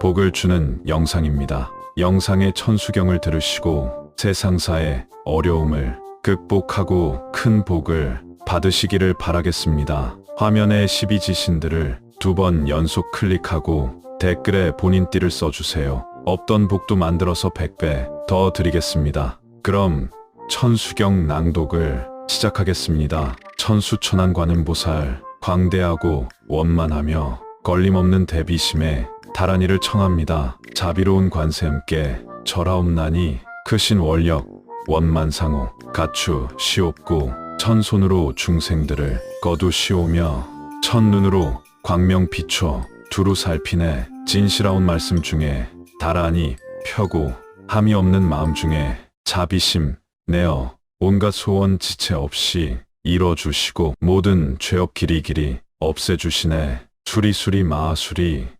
복을 주는 영상입니다. 영상의 천수경을 들으시고 세상사의 어려움을 극복하고 큰 복을 받으시기를 바라겠습니다. 화면의 12지신들을 두 번 연속 클릭하고 댓글에 본인 띠를 써주세요. 없던 복도 만들어서 100배 더 드리겠습니다. 그럼 천수경 낭독을 시작하겠습니다. 천수천안 관음보살 광대하고 원만하며 걸림없는 대비심에 다란이를 청합니다. 자비로운 관세음께 절하옵나니 크신 원력 원만상호 가추 시옵고 천손으로 중생들을 거두시오며 첫눈으로 광명 비춰 두루 살피네 진실하온 말씀 중에 다란히 펴고 함이 없는 마음 중에 자비심 내어 온갖 소원 지체 없이 이뤄주시고 모든 죄업 길이 길이 없애주시네 수리수리 마수리